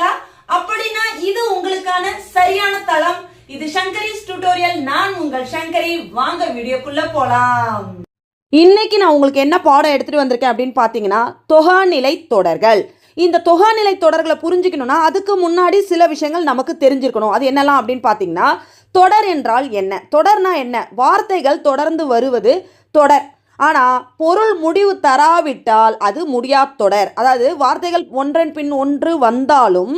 இருக்கீங்களா அப்படின்னா இது உங்களுக்கான சரியான தளம். இது சங்கரிஸ் டியூட்டோரியல் நான் உங்கள் சங்கரி. வாங்க வீடியோக்குள்ள போலாம். இன்னைக்கு நான் உங்களுக்கு என்ன பாடம் எடுத்துட்டு வந்திருக்கேன் அப்படின்னு பார்த்தீங்கன்னா தொகாநிலை தொடர்கள். இந்த தொகாநிலை தொடர்களை புரிஞ்சுக்கணும்னா அதுக்கு முன்னாடி சில விஷயங்கள் நமக்கு தெரிஞ்சிருக்கணும். அது என்னலாம் அப்படின்னு பார்த்தீங்கன்னா தொடர் என்றால் என்ன? தொடர்னா என்ன? வார்த்தைகள் தொடர்ந்து வருவது தொடர். ஆனால் பொருள் முடிவு தராவிட்டால் அது முடியாத தொடர். அதாவது வார்த்தைகள் ஒன்றன் பின் ஒன்று வந்தாலும்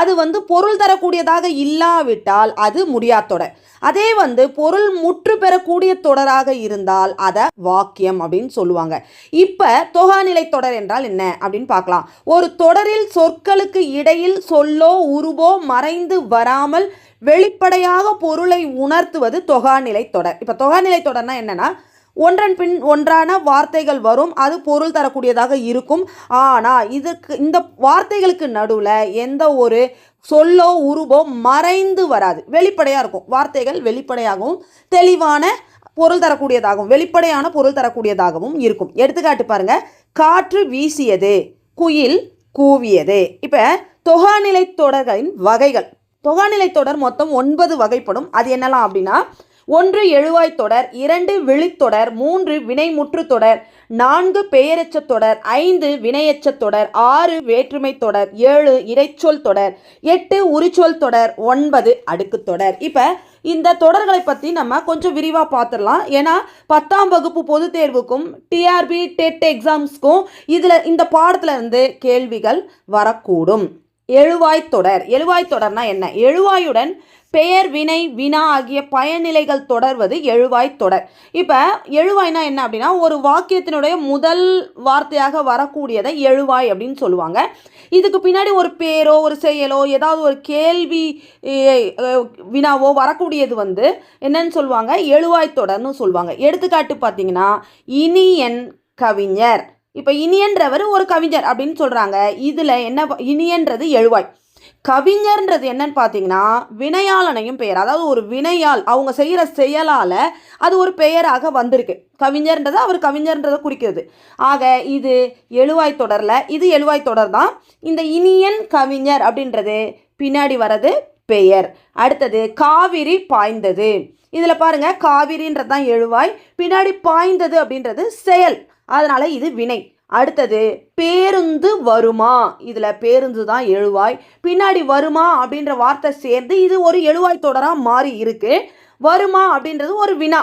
அது வந்து பொருள் தரக்கூடியதாக இல்லாவிட்டால் அது முடியாத தொடர். அதே வந்து பொருள் முற்று பெறக்கூடிய தொடராக இருந்தால் அதை வாக்கியம் அப்படின்னு சொல்லுவாங்க. இப்போ தொகாநிலை தொடர் என்றால் என்ன அப்படின்னு பார்க்கலாம். ஒரு தொடரில் சொற்களுக்கு இடையில் சொல்லோ உருவோ மறைந்து வராமல் வெளிப்படையாக பொருளை உணர்த்துவது தொகாநிலை தொடர். இப்போ தொகாநிலை தொடர்னா என்னன்னா ஒன்றன் பின் ஒன்றான வார்த்தைகள் வரும். அது பொருள் தரக்கூடியதாக இருக்கும். ஆனால் இதுக்கு இந்த வார்த்தைகளுக்கு நடுவில் எந்த ஒரு சொல்லோ உருவோ மறைந்து வராது. வெளிப்படையாக இருக்கும். வார்த்தைகள் வெளிப்படையாகவும் தெளிவான பொருள் தரக்கூடியதாகவும் வெளிப்படையான பொருள் தரக்கூடியதாகவும் இருக்கும். எடுத்துக்காட்டு பாருங்க. காற்று வீசியது குயில் கூவியது. இப்போ தொகாநிலை தொடர்களின் வகைகள். தொகாநிலை தொடர் மொத்தம் ஒன்பது வகைப்படும். அது என்னலாம் அப்படின்னா ஒன்று எழுவாய் தொடர் இரண்டு விழித்தொடர் மூன்று வினைமுற்று தொடர் நான்கு பெயரெச்ச தொடர் ஐந்து வினையெச்ச தொடர் ஆறு வேற்றுமை தொடர் ஏழு இறைச்சொல் தொடர் எட்டு உரிச்சொல் தொடர் ஒன்பது அடுக்கு தொடர். இப்போ இந்த தொடர்களை பற்றி நம்ம கொஞ்சம் விரிவாக பார்த்துடலாம் ஏன்னா பத்தாம் வகுப்பு பொதுத் தேர்வுக்கும் டிஆர்பி டெட் எக்ஸாம்ஸ்க்கும் இதில் இந்த பாடத்தில் இருந்து கேள்விகள் வரக்கூடும். எழுவாய் தொடர். எழுவாய் தொடர்னா என்ன? எழுவாயுடன் பெயர் வினை வினா ஆகிய பயனிலைகள் தொடர்வது எழுவாய் தொடர். இப்போ எழுவாய்னா என்ன அப்படின்னா ஒரு வாக்கியத்தினுடைய முதல் வார்த்தையாக வரக்கூடியதை எழுவாய் அப்படின்னு சொல்லுவாங்க. இதுக்கு பின்னாடி ஒரு பேரோ ஒரு செயலோ ஏதாவது ஒரு கேள்வி வினாவோ வரக்கூடியது வந்து என்னன்னு சொல்லுவாங்க? எழுவாய் தொடர்னு சொல்லுவாங்க. எடுத்துக்காட்டு பார்த்தீங்கன்னா இனியன் கவிஞர். இப்போ இனியன்றவர் ஒரு கவிஞர் அப்படின்னு சொல்கிறாங்க இதில் என்ன இனியன்றது எழுவாய். கவிஞர்ன்றது என்னன்னு பார்த்தீங்கன்னா வினையாளனையும் பெயர். அதாவது ஒரு வினையால் அவங்க செய்கிற செயலால் அது ஒரு பெயராக வந்திருக்கு. கவிஞர்ன்றது அவர் கவிஞர்ன்றதை குறிக்கிறது. ஆக இது எழுவாய் தொடரில் இது எழுவாய் தொடர் தான் இந்த இனியன் கவிஞர் அப்படின்றது பின்னாடி வர்றது பெயர். அடுத்தது காவிரி பாய்ந்தது. இதில் பாருங்கள் காவிரின்றது தான் எழுவாய். பின்னாடி பாய்ந்தது அப்படின்றது செயல். அதனால் இது வினை. அடுத்தது பேருந்து வருமா? இதில் பேருந்து தான் எழுவாய். பின்னாடி வருமா அப்படின்ற வார்த்தை சேர்ந்து இது ஒரு எழுவாய் தொடராக மாறி இருக்கு. வருமா அப்படின்றது ஒரு வினா.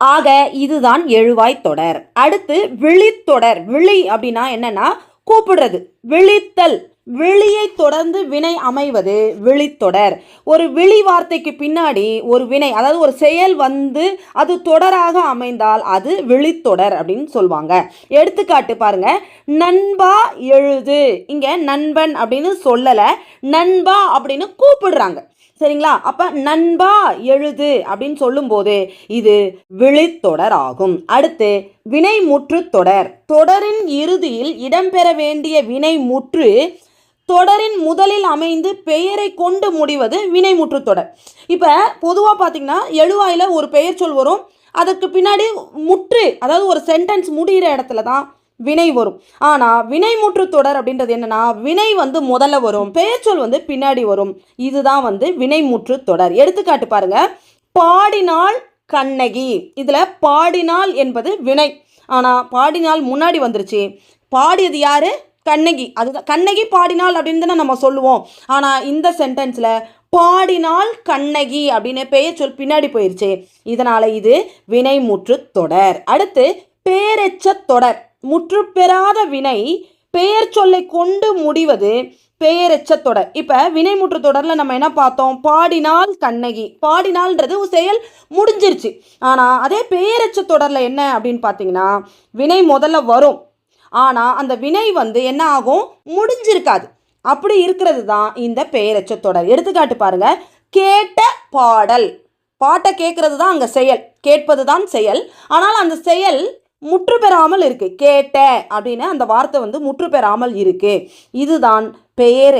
ஆக இதுதான் எழுவாய் தொடர். அடுத்து விழித்தொடர். விழி அப்படின்னா என்னன்னா கூப்பிடுறது. விழித்தல். விழியை தொடர்ந்து வினை அமைவது விழித்தொடர். ஒரு விழி வார்த்தைக்கு பின்னாடி ஒரு வினை அதாவது ஒரு செயல் வந்து அது தொடராக அமைந்தால் அது விழித்தொடர் அப்படின்னு சொல்லுவாங்க எடுத்துக்காட்டு பாருங்க நண்பா எழுது. இங்க நண்பன் அப்படின்னு சொல்லலை நண்பா அப்படின்னு கூப்பிடுறாங்க. சரிங்களா? அப்ப நண்பா எழுது அப்படின்னு சொல்லும்போது இது விழித்தொடர் ஆகும் அடுத்து வினைமுற்று தொடர். தொடரின் இறுதியில் இடம்பெற வேண்டிய வினை முற்று தொடரின் முதலில் அமைந்து பெயரை கொண்டு முடிவது வினைமுற்று தொடர். இப்போ பொதுவாக பார்த்தீங்கன்னா எழுவாயில் ஒரு பெயர் சொல் வரும். அதற்கு பின்னாடி முற்று அதாவது ஒரு சென்டென்ஸ் முடிகிற இடத்துல தான் வினை வரும். ஆனால் வினைமுற்று தொடர் அப்படின்றது என்னன்னா வினை வந்து முதல்ல வரும் பெயர்ச்சொல் வந்து பின்னாடி வரும். இதுதான் வந்து வினைமுற்று தொடர். எடுத்துக்காட்டு பாருங்க. பாடினால் கண்ணகி. இதில் பாடினால் என்பது வினை. ஆனால் பாடினால் முன்னாடி வந்துருச்சு. பாடியது யாரு? கண்ணகி. அதுதான் கண்ணகி பாடினாள் அப்படின்னு தானே நம்ம சொல்லுவோம். ஆனால் இந்த சென்டென்ஸில் பாடினால் கண்ணகி அப்படின்னு பெயர் சொல் பின்னாடி போயிருச்சு. இதனால் இது வினைமுற்று தொடர். அடுத்து பேரெச்ச தொடர். முற்று பெறாத வினை பெயர் சொல்லை கொண்டு முடிவது பெயரெச்ச தொடர். இப்போ வினைமுற்று தொடரில் நம்ம என்ன பார்த்தோம்? பாடினால் கண்ணகி. பாடினால்ன்றது ஒரு செயல் முடிஞ்சிருச்சு. ஆனால் அதே பெயரெச்ச தொடரில் என்ன அப்படின்னு பார்த்தீங்கன்னா வினை முதல்ல வரும். ஆனால் அந்த வினை வந்து என்ன ஆகும்? முடிஞ்சிருக்காது. அப்படி இருக்கிறது தான் இந்த பெயரச்சத்தொடர் தொடர். எடுத்துக்காட்டு பாருங்க. கேட்ட பாடல். பாட்டை கேட்கறது தான் அங்கே செயல். கேட்பது தான் செயல். ஆனால் அந்த செயல் முற்று பெறாமல் இருக்கு. கேட்ட அப்படின்னு அந்த வார்த்தை வந்து முற்று பெறாமல் இருக்கு. இதுதான் பெயர்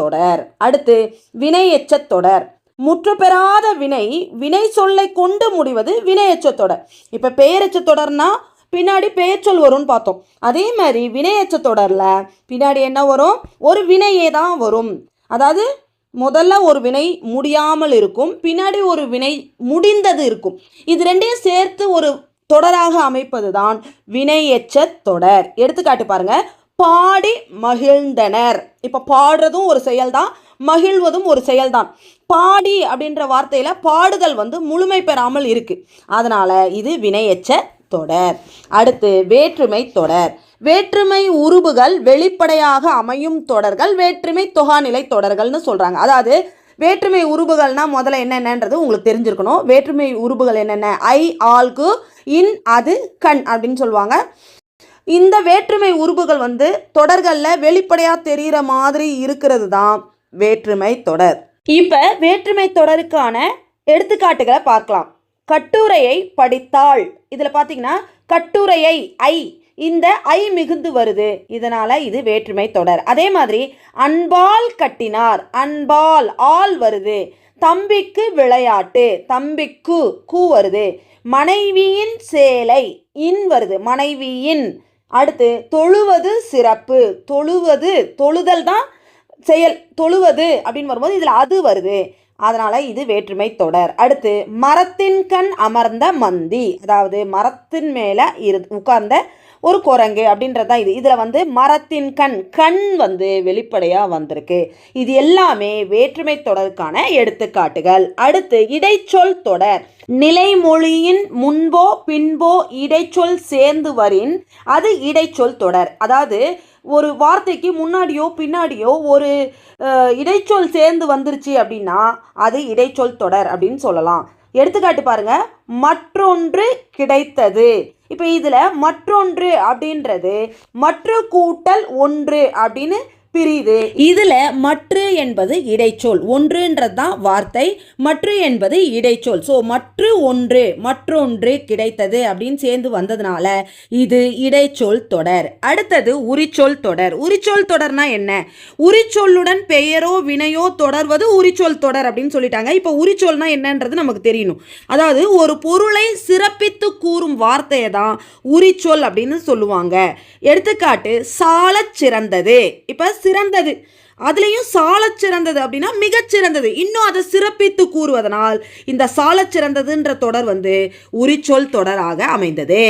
தொடர். அடுத்து வினை தொடர். முற்று பெறாத வினை வினை சொல்லை கொண்டு முடிவது வினை தொடர். இப்போ பெயர் தொடர்னா பின்னாடி பெயர்ச்சொல் வரும்னு பார்த்தோம். அதே மாதிரி வினையச்ச தொடரில் பின்னாடி என்ன வரும்? ஒரு வினையே தான் வரும். அதாவது முதல்ல ஒரு வினை முடியாமல் இருக்கும் பின்னாடி ஒரு வினை முடிந்தது இருக்கும். இது ரெண்டையும் சேர்த்து ஒரு தொடராக அமைப்பது தான் வினையெச்ச தொடர். எடுத்துக்காட்டு பாருங்க. பாடி மகிழ்ந்தனர். இப்போ பாடுறதும் ஒரு செயல்தான் மகிழ்வதும் ஒரு செயல்தான். பாடி அப்படின்ற வார்த்தையில் பாடுதல் வந்து முழுமை பெறாமல் இருக்கு. அதனால இது வினையெச்ச தொடர். அடுத்து வேற்றுமை தொடர். வேற்றுமை உருபுகள் வெளிப்படையாக அமையும் தொடர்கள் வேற்றுமை தொகாநிலை தொடர்கள்னு சொல்கிறாங்க அதாவது வேற்றுமை உருபுகள்னால் முதல்ல என்னென்னன்றது உங்களுக்கு தெரிஞ்சிருக்கணும். வேற்றுமை உருபுகள் என்னென்ன? ஐ ஆல்கு இன் அது கண் அப்படின்னு சொல்லுவாங்க. இந்த வேற்றுமை உருபுகள் வந்து தொடர்களில் வெளிப்படையாக தெரிகிற மாதிரி இருக்கிறது தான் வேற்றுமை தொடர். இப்போ வேற்றுமை தொடருக்கான எடுத்துக்காட்டுகளை பார்க்கலாம். கட்டுரையை படித்தாள். இதில் பார்த்தீங்கன்னா கட்டுரையை ஐ இந்த ஐ மிகுந்து வருது. இதனால் இது வேற்றுமை தொடர். அதே மாதிரி அன்பால் கட்டினார். அன்பால் ஆல் வருது. தம்பிக்கு விளையாட்டு. தம்பிக்கு கூ வருது. மனைவியின் சேலை இன் வருது. மனைவியின் அடுத்து தொழுவது சிறப்பு. தொழுவது தொழுதல் தான் செயல். தொழுவது அப்படின்னு வரும்போது இதில் அது வருது. அதனால இது வேற்றுமை தொடர். அடுத்து மரத்தின் கண் அமர்ந்த மந்தி. அதாவது மரத்தின் மேலே இரு உட்கார்ந்த ஒரு குரங்கு அப்படின்றது தான் இது. இதில் வந்து மரத்தின் கண் கண் வந்து வெளிப்படையாக வந்திருக்கு. இது எல்லாமே வேற்றுமை தொடருக்கான எடுத்துக்காட்டுகள். அடுத்து இடைச்சொல் தொடர். நிலைமொழியின் முன்போ பின்போ இடைச்சொல் சேர்ந்து வரின் அது இடைச்சொல் தொடர். அதாவது ஒரு வார்த்தைக்கு முன்னாடியோ பின்னாடியோ ஒரு இடைச்சொல் சேர்ந்து வந்துருச்சு அப்படின்னா அது இடைச்சொல் தொடர் அப்படின்னு சொல்லலாம். எடுத்துக்காட்டு பாருங்க. மற்றொன்று கிடைத்தது. இப்போ இதில் மற்றொன்று அப்படின்றது மற்ற கூட்டல் ஒன்று அப்படின்னு பிரிது. இதில் மற்று என்பது இடைச்சொல். ஒன்றுன்றது தான் வார்த்தை மற்று என்பது இடைச்சொல். ஸோ மற்று ஒன்று மற்றொன்று கிடைத்தது அப்படின்னு சேர்ந்து வந்ததுனால இது இடைச்சொல் தொடர். அடுத்தது உரிச்சொல் தொடர். உரிச்சொல் தொடர்னா என்ன? உரிச்சொல்லுடன் பெயரோ வினையோ தொடர்வது உரிச்சொல் தொடர் அப்படின்னு சொல்லிட்டாங்க. இப்போ உரிச்சொல்னா என்னன்றது நமக்கு தெரியணும். அதாவது ஒரு பொருளை சிறப்பித்து கூறும் வார்த்தையை தான் உரிச்சொல் அப்படின்னு சொல்லுவாங்க. எடுத்துக்காட்டு சாலச் சிறந்தது. இப்போ சிறந்தது. அதுலேயும் சாலச் சிறந்தது அப்படின்னா மிகச்சிறந்தது இன்னும் அதை சிறப்பித்து கூறுவதனால் இந்த சாலச் சிறந்ததுன்ற தொடர் வந்து உரிச்சொல் தொடராக அமைந்தது.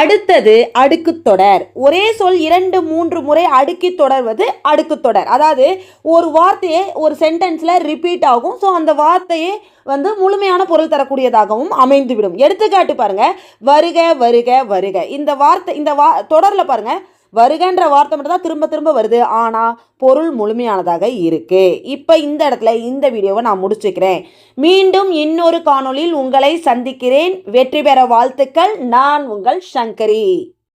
அடுத்தது அடுக்குத் தொடர். ஒரே சொல் இரண்டு மூன்று முறை அடுக்கி தொடர்வது அடுக்குத் தொடர். அதாவது ஒரு வார்த்தையே ஒரு சென்டென்ஸில் ரிப்பீட் ஆகும். ஸோ அந்த வார்த்தையே வந்து முழுமையான பொருள் தரக்கூடியதாகவும் அமைந்துவிடும். எடுத்துக்காட்டு பாருங்க. வருக வருக வருக. இந்த வார்த்தை இந்த வா தொடரில் பாருங்கள் வருகன்ற வார்த்தை மட்டும் தான் திரும்ப திரும்ப வருது. ஆனால் பொருள் முழுமையானதாக இருக்கு. இப்போ இந்த இடத்துல இந்த வீடியோவை நான் முடிச்சுக்கிறேன். மீண்டும் இன்னொரு காணொளியில் உங்களை சந்திக்கிறேன். வெற்றி பெற வாழ்த்துக்கள். நான் உங்கள் சங்கரி.